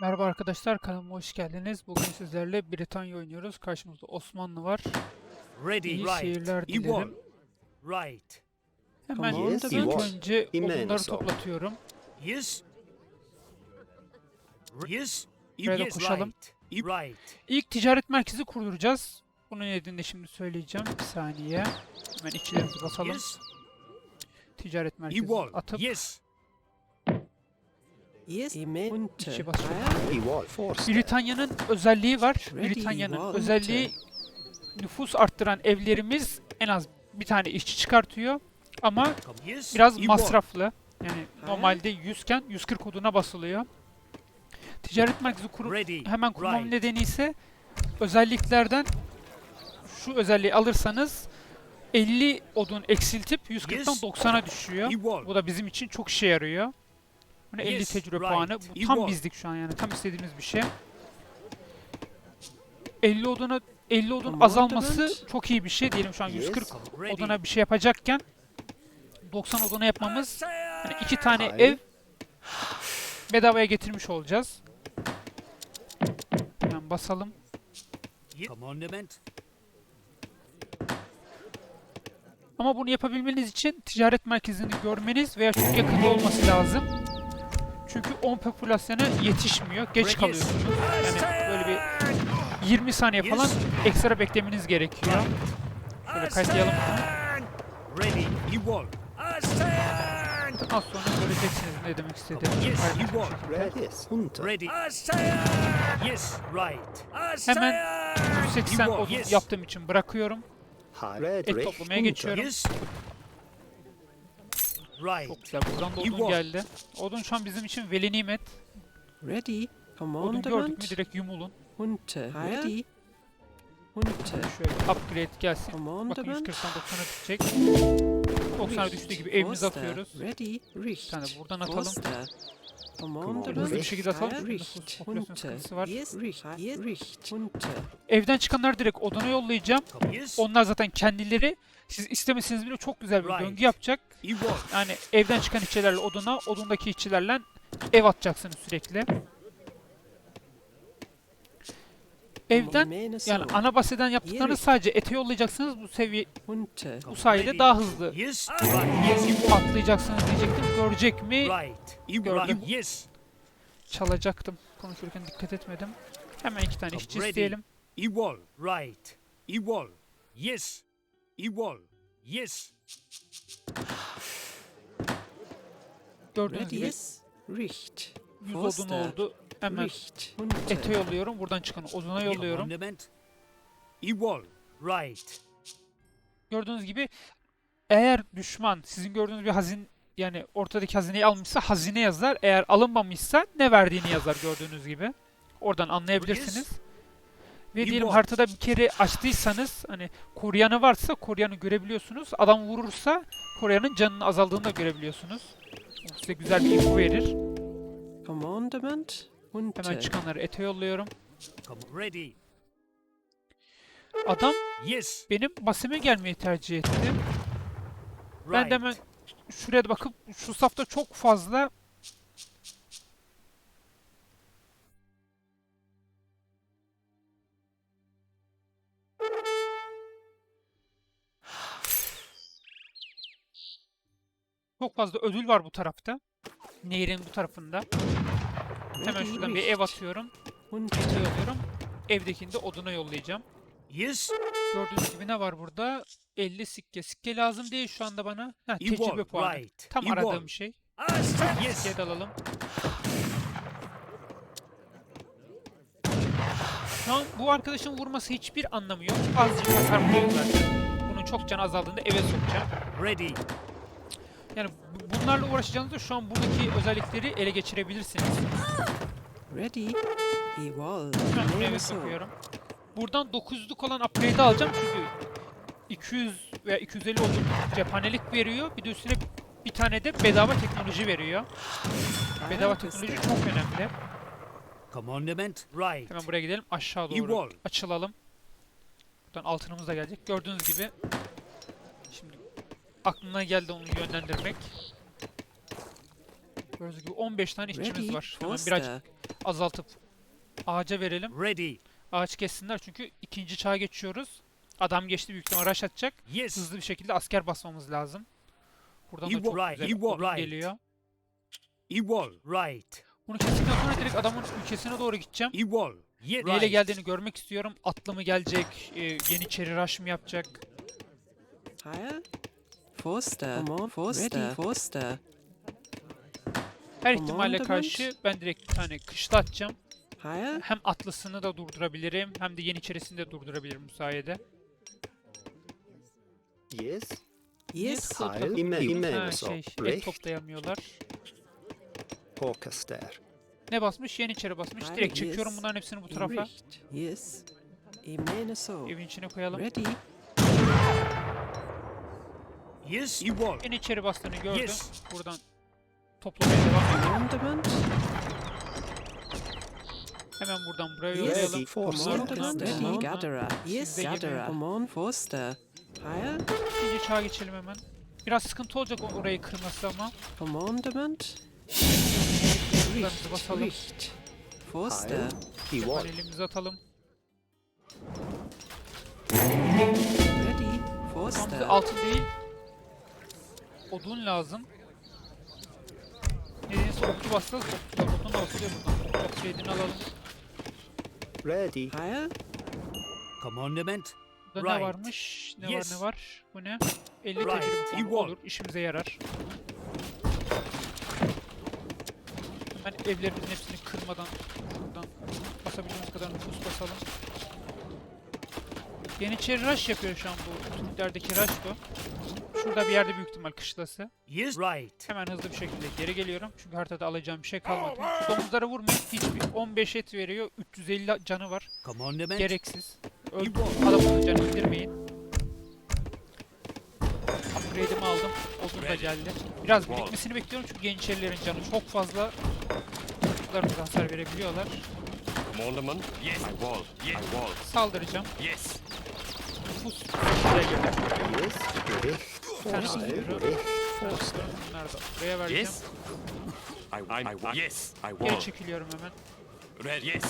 Merhaba arkadaşlar kanalıma hoş geldiniz. Bugün sizlerle Britanya oynuyoruz. Karşımızda Osmanlı var. Ready, İyi right. seyirler dilerim. Right. Hemen Tamam, ilk önce odunları toplatıyorum. Yes. Yes. Yes, koşalım. right. İlk ticaret merkezi kurduracağız. Bunun nedenini de şimdi söyleyeceğim. Bir saniye. Hemen ikilerimizi basalım. Yes. Ticaret merkezi atıp Yes. İçi force. Britanya'nın özelliği var. Britanya'nın özelliği nüfus arttıran evlerimiz en az bir tane işçi çıkartıyor. Ama biraz masraflı. Yani normalde 100 iken 140 oduna basılıyor. Ticaret merkezi kurup hemen kurmam nedeni ise özelliklerden şu özelliği alırsanız 50 odun eksiltip 140'tan Yes. 90'a düşüyor. Bu da bizim için çok işe yarıyor. Bu ne 50 Yes, tecrübe right. puanı. Bu tam won. bizlik şu an yani. Tam istediğimiz bir şey. 50 oduna 50 odun azalması çok iyi bir şey. Diyelim şu an Yes. 140 Come. Ready. oduna bir şey yapacakken 90 oduna yapmamız hani iki tane Hayır. ev bedavaya getirmiş olacağız. Hemen basalım. Ama bunu yapabilmeniz için ticaret merkezini görmeniz veya çok yakında olması lazım. Çünkü 10 popülasyona yetişmiyor. Geç Yes. kalıyorsunuz. Yani böyle bir 20 saniye falan ekstra beklemeniz gerekiyor. Şöyle kayıtlayalım bunu. Ready. You won. Az sonra göreceksiniz ne demek istediğimi. Hemen 180 You won. odun Yes. yaptığım için bırakıyorum. Et toplamaya geçiyorum. Çok güzel. Buradan da You odun geldi. Odun şu an bizim için veli nimet. Ready. Odun gördük mü Commandment. direkt yumulun. Äh, Ready. Äh, Şöyle upgrade gelsin. Bakın Commandment. 140'dan 90'a düşecek. 90'a düştüğü gibi evimizi Forster. atıyoruz. Ready. Richt. Bir tane buradan atalım. Forster. Hızlı Commandment. bir şekilde atalım. Richt. var. Richt. Richt. Evden çıkanları direkt odana yollayacağım. Onlar zaten kendileri siz istemeseniz bile çok güzel bir döngü yapacak. Yani evden çıkan işçilerle oduna, odundaki işçilerle ev atacaksınız sürekli. Evden yani ana baseden yaptıklarınız Yeri. sadece ete yollayacaksınız bu seviye bu sayede daha hızlı atlayacaksınız diyecektim. Görecek mi? Gördüm. Yes. Çalacaktım. Konuşurken dikkat etmedim. Hemen iki tane işçi isteyelim. You won. Right. You won. Yes. You won. Yes. Gördüğünüz Ready. gibi Yes, Richt. 100 odun oldu. Hemen Richt. Ete yolluyorum. Buradan çıkanı oduna yolluyorum. Won. Right. Gördüğünüz gibi eğer düşman sizin gördüğünüz bir hazin yani ortadaki hazineyi almışsa hazine yazar. Eğer alınmamışsa ne verdiğini yazar gördüğünüz gibi. Oradan anlayabilirsiniz. Ve diyelim haritada bir kere açtıysanız hani koruyanı varsa koruyanı görebiliyorsunuz. Adam vurursa koruyanın canının azaldığını da görebiliyorsunuz. Bu size güzel bir info verir. Commandment. Und Hemen çıkanları ete yolluyorum. Come ready. Adam Yes. benim basime gelmeyi tercih etti. Ben de hemen şuraya da bakıp şu safta çok fazla çok fazla ödül var bu tarafta. Nehrin bu tarafında. Hemen şuradan bir ev atıyorum. Ete yolluyorum. Evdekini de oduna yollayacağım. Yes. Gördüğünüz gibi ne var burada? 50 sikke. Sikke lazım değil şu anda bana. Heh, tecrübe puanı. Right. Tam aradığım şey. Yes. Sikkeyi de alalım. Şu an bu arkadaşın vurması hiçbir anlamı yok. Azıcık hasar. Bunun çok canı azaldığında eve sokacağım. Ready. Yani bu- bunlarla uğraşacağınızda şu an buradaki özellikleri ele geçirebilirsiniz. Ready. Igual. Şu an eve sokuyorum. Buradan 900'lük olan upgrade'i alacağım çünkü 200 veya 250 odun cephanelik veriyor. Bir de üstüne bir tane de bedava teknoloji veriyor. Bedava teknoloji çok önemli. Commandment. Right. Hemen buraya gidelim. Aşağı doğru açılalım. Buradan altınımız da gelecek. Gördüğünüz gibi şimdi aklına geldi onu yönlendirmek. Gördüğünüz gibi 15 tane işçimiz var. Hemen birazcık azaltıp ağaca verelim. Ready. Ağaç kessinler çünkü ikinci çağa geçiyoruz. Adam geçti büyük ihtimal rush atacak. Yes. Hızlı bir şekilde asker basmamız lazım. Buradan da çok güzel right. geliyor. Equal. Right. Bunu kestikten sonra direkt adamın ülkesine doğru gideceğim. Yes. Neyle Right. geldiğini görmek istiyorum. Atlı mı gelecek? e, Yeniçeri rush mı yapacak? Heil. Forster. Come on. Forster. Ready. Forster. Her ihtimalle karşı ben direkt bir tane kışla atacağım. Hem atlısını da durdurabilirim hem de yeniçerisini de durdurabilirim bu sayede. Yes. Yes. Heil. Topla- Ime, Ha, ime, şey, et Recht. toplayamıyorlar. Orkester. Ne basmış? Yeniçeri basmış. Hayır, Direkt çekiyorum yes. bunların hepsini bu tarafa. Yes. Imeneso. Evin içine koyalım. Ready. Yes. Equal. Yeniçeri bastığını gördüm. Yes. Buradan toplamaya devam ediyorum. Hemen buradan buraya Yes. yollayalım. Ready. Forster. Tamam. Ready. Gatherer. Yes. Sizde gibi. Gatherer. Come on. Forster. Heil. İkinci çağa geçelim hemen. Biraz sıkıntı olacak o- orayı kırması ama. Commandment. Hızlarımızı basalım. Richt. Forster. Heil. Equal. Elimizi atalım. Ready. Tam Forster. bize altın değil. Odun lazım. Neyse okçu basacağız. Okçular odun da basılıyor buradan. Okçu alalım. Ready. Heil. Commandment. Burada ne Right. varmış? Ne Yes. var ne var? Bu ne? 50 Right. tecrübe puanı Equal. olur. işimize yarar. Hemen evlerimizin hepsini kırmadan şuradan basabildiğimiz kadar nüfus basalım. Yeniçeri rush yapıyor şu an bu Türklerdeki rush bu. Şurada bir yerde büyük ihtimal kışlası. Yes. Right. Hemen hızlı bir şekilde geri geliyorum. Çünkü haritada alacağım bir şey kalmadı. Şu domuzlara vurmayın. Hiçbir 15 et veriyor. 350 canı var. Gereksiz. Öldü. Adamın canı indirmeyin. Upgrade'imi aldım. Odun da geldi. Biraz birikmesini bekliyorum çünkü Yeniçerilerin canı çok fazla. Çocuklarımıza hasar verebiliyorlar. Commandment? Yes. I wall. Yes. I wall. Saldıracağım. Yes. Recht. Tane Forster. alıyorum. Recht. Forster. Bunları da buraya vereceğim. Yes. I, I, yes. I Geri wall. çekiliyorum hemen. Red. Yes.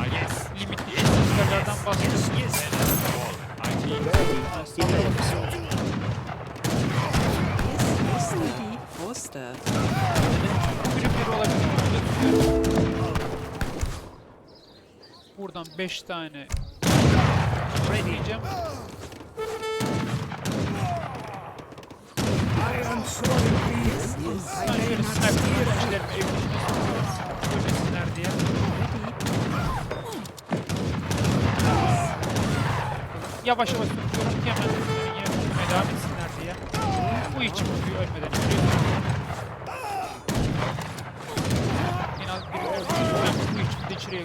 Ah, yes. Askerlerden bastım. Yes. Ready. Imenso. Yes. Yes. Ready. Forster. Primleri olabilir. Buradan 5 tane Ready. diyeceğim. Iron sword. Yes. Ben şöyle sniper öğrencilerime evine ölmesinler diye. Yavaş yavaş tutuyorum ki hemen tutmaya devam etsinler diye. Bu için vuruyor ölmeden önce. En az biri öldü. Ben bu için de içeriye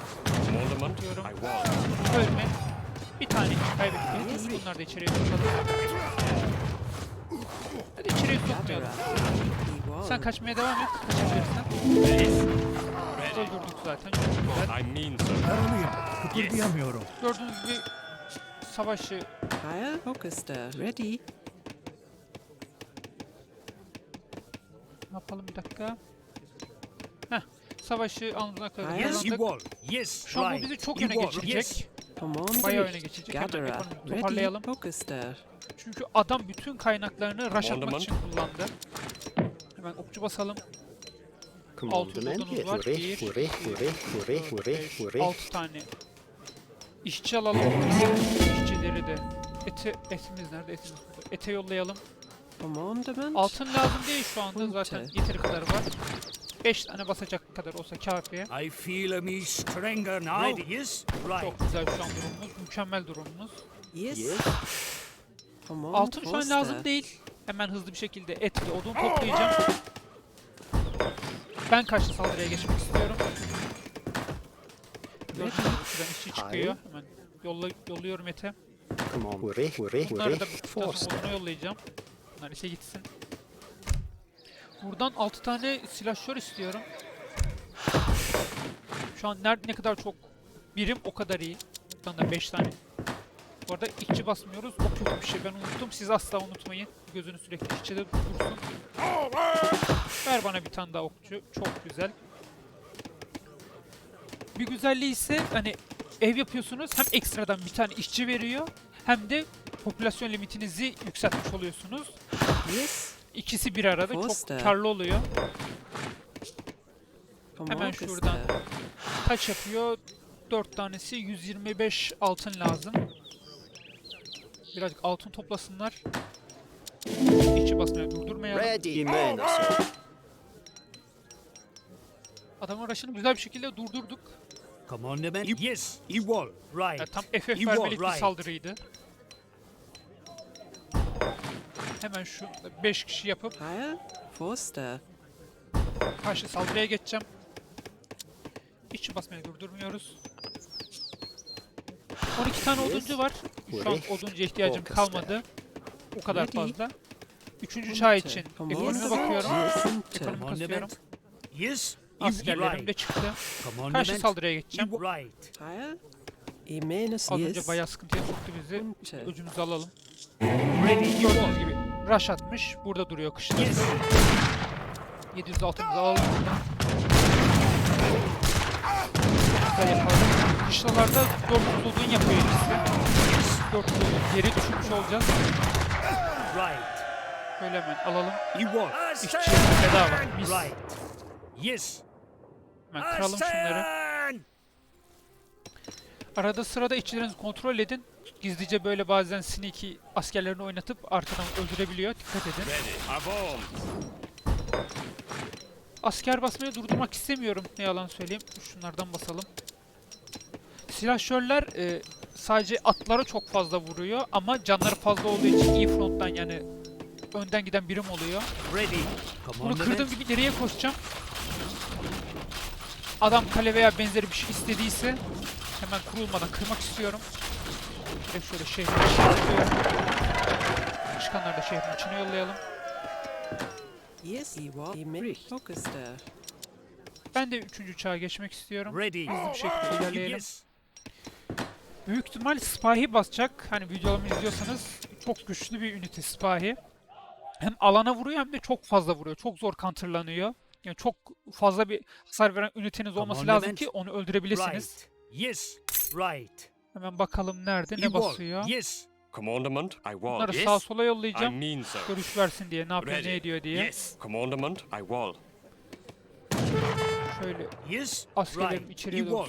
wall. ölme. Bir tane kaybettik. Bunlar da içeriye sokalım. Hadi içeriye sokmayalım. Sen kaçmaya devam et. Kaçabilirsen. Öldürdük zaten. I mean, sir. Kıpırdayamıyorum. Gördüğünüz gibi savaşı Heil. Orchester. Ready. ne yapalım bir dakika. Heh. Savaşı alnına kadar. Yes. Yes. Şu an bu bizi çok öne geçirecek. Bayağı öne geçecek. Hemen Ready. toparlayalım. Çünkü adam bütün kaynaklarını rush atmak için kullandı. Hemen okçu basalım. Commandment. odunumuz Yes. var. Recht. Bir, Recht. Recht. Recht. Recht. Recht. 6 tane işçi alalım. İşçileri de ete, etimiz nerede? Etimiz burada. Ete yollayalım. Altın lazım değil şu anda zaten yeteri kadar var. 5 tane basacak kadar olsa kafiye. I feel me stronger now. Ready. Yes. Right. Çok güzel şu an durumumuz. Mükemmel durumumuz. Yes. Yes. Command. Altın şu an lazım değil. Hemen hızlı bir şekilde et ve odun toplayacağım. Ben karşı saldırıya geçmek istiyorum. Gördüğünüz gibi işçi çıkıyor. Hemen yolla, yolluyorum ete. Command. Recht. Recht. Bunları da Recht. bittikten sonra Forster. oduna yollayacağım. Bunlar ise gitsin. Buradan 6 tane silahşör istiyorum. Şu an nerede ne kadar çok birim o kadar iyi. Buradan da 5 tane. Bu arada işçi basmıyoruz. O kötü bir şey. Ben unuttum. Siz asla unutmayın. Gözünü sürekli işçide dursun. Ver bana bir tane daha okçu. Çok güzel. Bir güzelliği ise hani ev yapıyorsunuz hem ekstradan bir tane işçi veriyor hem de popülasyon limitinizi yükseltmiş oluyorsunuz. Yes. İkisi bir arada Foster. çok karlı oluyor. Hemen şuradan. Kaç yapıyor? 4 tanesi 125 altın lazım. Birazcık altın toplasınlar. İçi basmaya durdurmayalım. Adamın rush'ını güzel bir şekilde durdurduk. Commandment. Yes. Equal. Right. Yani tam FF vermelik bir right. saldırıydı. Hemen şu 5 kişi yapıp Heil. Forster. karşı saldırıya geçeceğim. İçi basmayı durdurmuyoruz. 12 tane oduncu var. Şu an oduncuya ihtiyacım kalmadı. O kadar fazla. Üçüncü çağ için Vom ekonomi Orchester. bakıyorum. Ekonomi kasıyorum. Yes. Askerlerim de çıktı. Karşı saldırıya geçeceğim. Right. Imenes. Az önce bayağı sıkıntıya soktu bizi. Öcümüzü alalım. Ready. Gördüğünüz gibi rush atmış. Burada duruyor kışla. Yes. 700 altımızı alalım buradan. Güzel yapalım. Kışlalarda 400 odun yapıyor ikisi. 400 odun geri düşürmüş olacağız. Right. Böyle hemen alalım. İşçi bedava. Right. Yes. Hemen kıralım şunları. Arada sırada işçilerinizi kontrol edin. Gizlice böyle bazen sneaky askerlerini oynatıp arkadan öldürebiliyor. Dikkat edin. Asker basmayı durdurmak istemiyorum. Ne yalan söyleyeyim. Şunlardan basalım. Silahşörler e, sadece atlara çok fazla vuruyor ama canları fazla olduğu için iyi fronttan yani önden giden birim oluyor. Ready. Bunu kırdığım gibi geriye koşacağım. Adam kale veya benzeri bir şey istediyse hemen kurulmadan kırmak istiyorum. Direkt şöyle şehrin içine atıyorum. Çıkanları da şehrin içine yollayalım. Ben de 3. çağa geçmek istiyorum. Ready. Hızlı bir şekilde ilerleyelim. Yes. Büyük ihtimal Sipahi basacak. Hani videolarımı izliyorsanız çok güçlü bir ünite Sipahi. Hem alana vuruyor hem de çok fazla vuruyor. Çok zor counterlanıyor. Yani çok fazla bir hasar veren üniteniz olması lazım ki onu öldürebilirsiniz. Right. Yes. Right. Hemen bakalım nerede ne basıyor. Yes. Commandment. I wall. Bunları yes. sağa sola I yollayacağım. mean so. Görüş versin diye ne yapıyor Ready. ne ediyor diye. Yes. Commandment. I wall. Şöyle Yes. askerlerimi Right. içeriye doğru.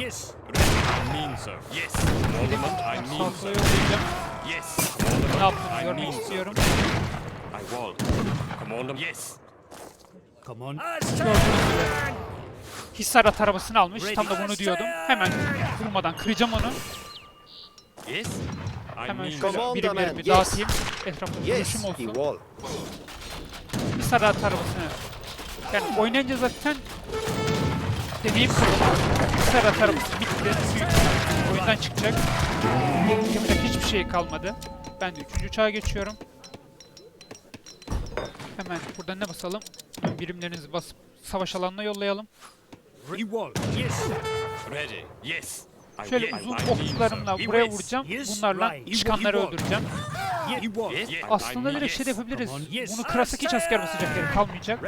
Yes. Ready. I mean so. Yes. Commandment. I Sağa mean sola so. yollayacağım. Yes. Ne yaptığını I görmek istiyorum. I wall. Commandment. Yes. Come on. Gördüğünüz gibi. Hissarat arabasını almış. Tam da bunu diyordum. Hemen vurmadan kıracağım onu. Yes. Hemen şöyle birimlerimi yes. dağıtayım. Etrafta Yes. dönüşüm olsun. Hissarat arabasını. Yani oynayınca zaten deneyim kazanıyor. Hissarat arabası bitti. Büyük oyundan çıkacak. Yapacak hiçbir şey kalmadı. Ben de 3. çağa geçiyorum. Hemen buradan ne basalım? Birimlerinizi basıp savaş alanına yollayalım. Equal. Yes. Ready. Yes. Şöyle uzun He buraya vuracağım. Bunlarla çıkanları öldüreceğim. Aslında direkt şey yapabiliriz. Bunu kırasak hiç asker basacak yeri kalmayacak.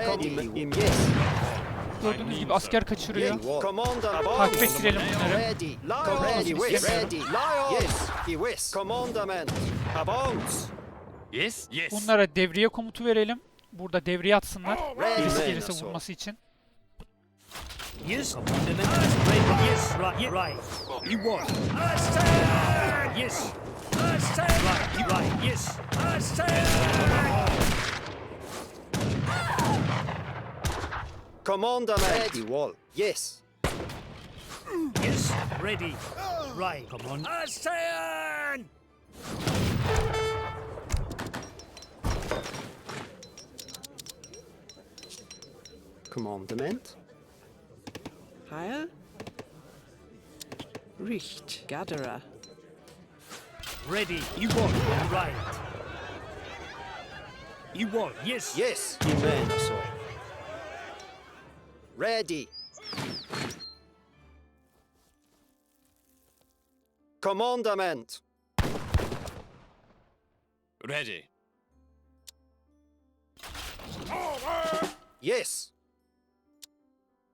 Gördüğünüz gibi asker kaçırıyor. Takip ettirelim bunları. Bunlara devriye komutu verelim. Burada devriye atsınlar. Birisi gelirse vurması için. Yes. Commandment. Ready. Yes. Right. Yeah. Right. Equal. Ascend. Yes. Ascend. Right. Right. Yes. Ascend. Commandment. Ready. Wall. Yes. Yes. Ready. Right. Come on. Ascend. Commandment. Heil. Richt. Gatherer. Ready. Equal. Right. You want, Yes. Yes. Immenso. Ready. Commandment. Ready. Yes.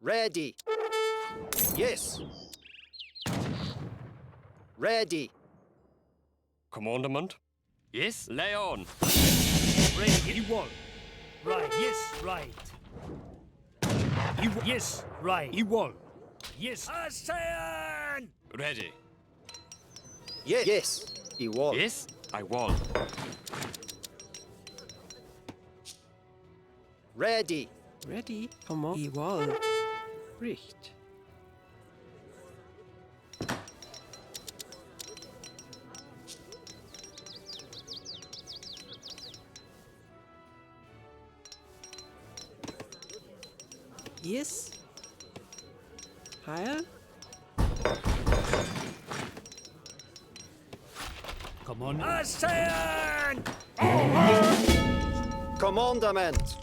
Ready. Yes. Ready. Commandment. Yes, lay on. Ready. Igual. Right. Yes. Right. Igual. Yes. Right. Igual. Yes. ASEAN! Ready. Yes. Yes. Igual. Yes, I will. Ready. Ready. Komma. Igual. Richt. Yes. Heil. Come on. ASEAN! Commandament.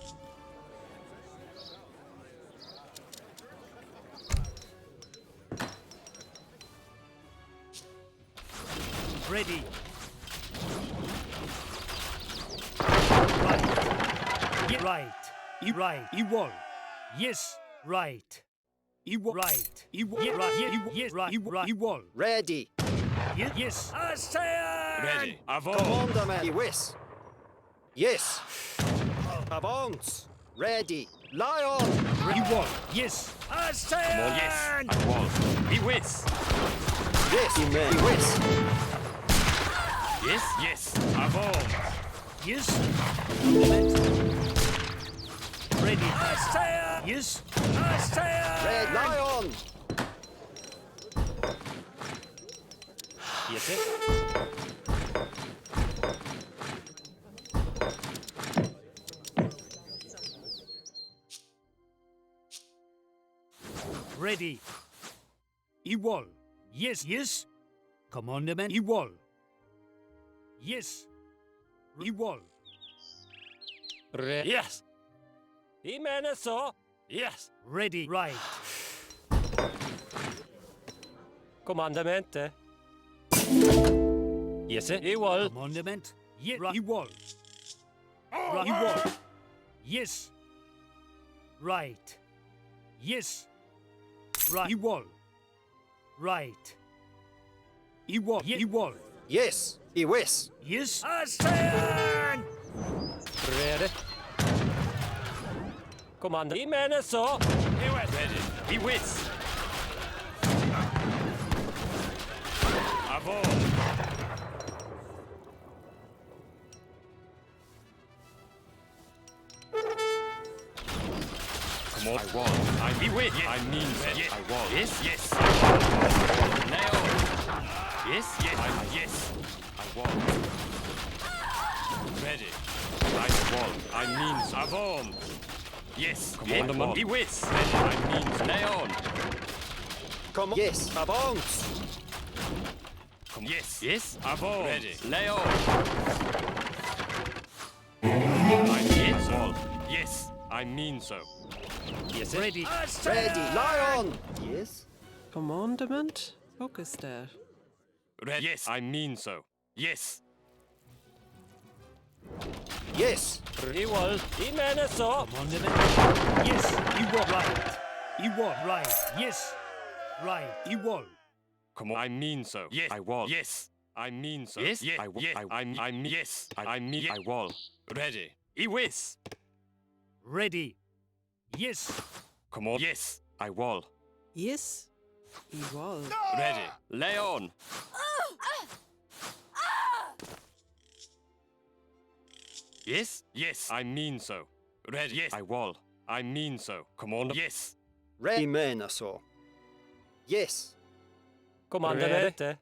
Ready. Right. Ye- right. E- right. Igual. Yes. Right. Igual. Right. Igual. Ye- right. Ye- yes. Right. Igual. Igual. Ready. Ye- yes. ASEAN! Ready. Avant. Commandament. Yes. Yes. Avance. Ready. Lie on. Igual. Yes. ASEAN! Yes, I will. Be with. Yes. Amen. Yes. Yes, yes. Avant. Yes. Ready. ASEAN! Yes. ASEAN! Red. Lie on. Yes, sir. Ready. Igual. Yes, yes. Commandment. Igual. Yes. Igual. Re yes. I mener så. Yes. Ready. Right. Kommandamentet. Yes, sir. Igual. Commandment. Yes. Igual. Right. Igual. Yes. Right. Yes. Right. Igual. Right. Igual. Igual. Yes. Yes. Yes. ASEAN! Ready. Kommando. I mener så. Ready. Be with. Avant. Come on. I want. I be with. Yes. I mean that. Yes. I want. Yes, yes. Lay on. Yes, yes. I, yes. I want. Ready. I want. I mean so. Avant. Yes. Commandement. Be with. Ready. I mean. Lay on. Come Yes. Avance. Come Yes. Yes. Avant. Ready. Lay on. I mean so. Yes. I mean so. Yes. Ready. Ready. Lie on. Yes. Commandement. Focus there. Ready. Yes. I mean so. Yes. Yes. Igual. I mener så. Commandment. Yes. Igual. Right. Igual. Right. Yes. Right. Igual. Come on. I mean so. Yes. I will. Yes. I mean so. Yes. Yes. I will. Yes. I, I, I mean. Yes. I, I mean. I will. Ready. Iwis. Ready. Yes. Come on. Yes. I will. Yes. Igual. Ready. Lay on. Ah! Ah! Yes. Yes. I mean so. Ready. Yes. I will. I mean so. Commander. Yes. Ready. menar så. Yes. Kommandamentet.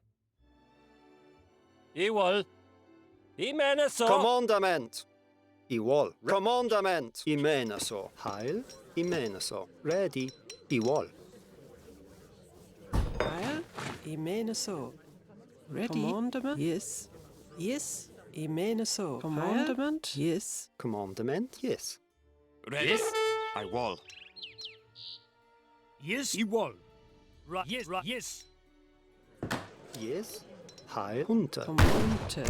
Igual. I mener så. Commandament. Igual. Commandament. I menar så. Heil. I menar så. Ready. Igual. Heil. I mener så. Ready. Commandement. Yes. Yes. I mener så. Commandement. Yes. Commandament. Yes. Ready. Yes. I will. Yes. Igual. Right. Yes. Right. Yes. Yes. Heil. Hunter. Commandante.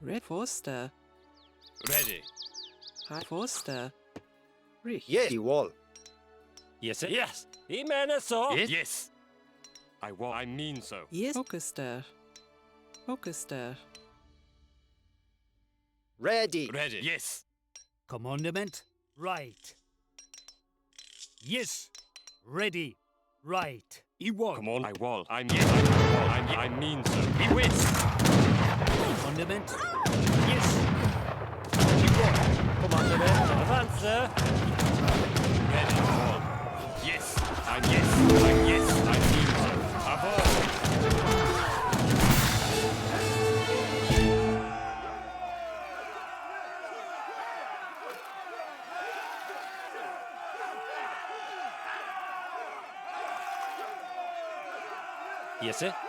Red Forster. Ready. Hi, Forster. Rich. Yes. I wall. Yes, sir. Yes. I mener. Yes. Yes. I will. I mean so. Yes. Orchester. Orchester. Ready. Ready. Yes. Commandment. Right. Yes. Ready. Right. I wall. Come on. I will. I mean. I, will. I, I mean so. He wins. Commandment. Yes. I wall. Kommandament. Avanse. Ready. Yes, sir.